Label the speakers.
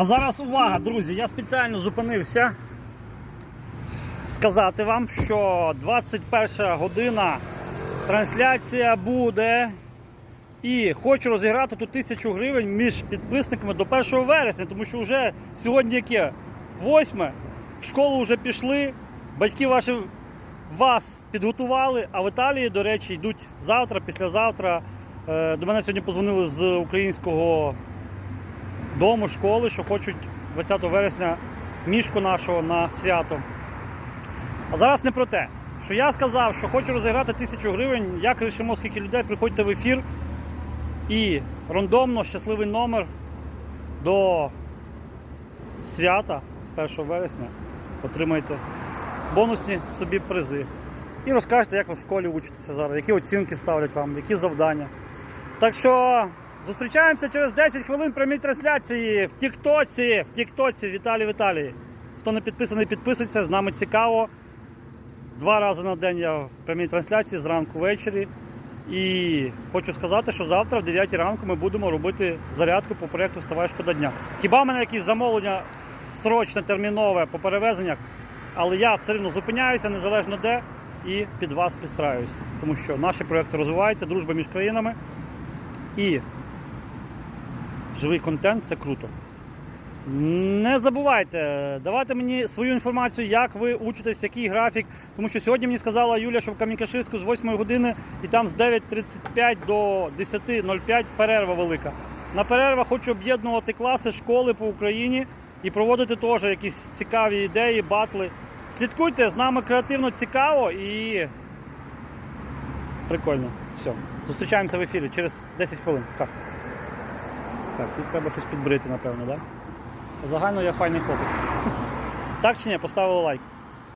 Speaker 1: А зараз увага, друзі! Я спеціально зупинився сказати вам, що 21 година трансляція буде. І хочу розіграти тут тисячу гривень між підписниками до 1 вересня, тому що вже сьогодні яке? 8, в школу вже пішли, батьки ваші вас підготували, а в Італії, до речі, йдуть завтра, післязавтра. Е, До мене сьогодні позвонили з українського дому, школи, що хочуть 20 вересня мішку нашого на свято. А зараз не про те, що я сказав, що хочу розіграти тисячу гривень, як рішимо, скільки людей, приходьте в ефір і рандомно щасливий номер до свята 1 вересня отримаєте бонусні собі призи. І розкажете, як ви в школі учитеся зараз, які оцінки ставлять вам, які завдання. Так що зустрічаємося через 10 хвилин прямій трансляції в Тіктоці, в Тіктоці Віталій Віталій. Хто не підписаний, підписується, з нами цікаво. Два рази на день я в прямій трансляції зранку ввечері. І хочу сказати, що завтра в 9 ранку ми будемо робити зарядку по проєкту Вставай шкода дня. Хіба в мене якісь замовлення срочне, термінове по перевезеннях, але я все одно зупиняюся незалежно де і під вас підстраюсь. Тому що наші проєкти розвиваються, дружба між країнами і живий контент це круто. Не забувайте давати мені свою інформацію, як ви учитесь, який графік. Тому що сьогодні мені сказала Юля, що в Кам'янкаширську з 8 години і там з 9.35 до 10.05 перерва велика. На перервах хочу об'єднувати класи, школи по Україні і проводити теж якісь цікаві ідеї, батли. Слідкуйте, з нами креативно цікаво і прикольно. Все. Зустрічаємося в ефірі через 10 хвилин. Пока. Так, тут треба щось підбрити, напевно, так? Да? Загально я файний хлопець. Так чи ні, поставили лайк.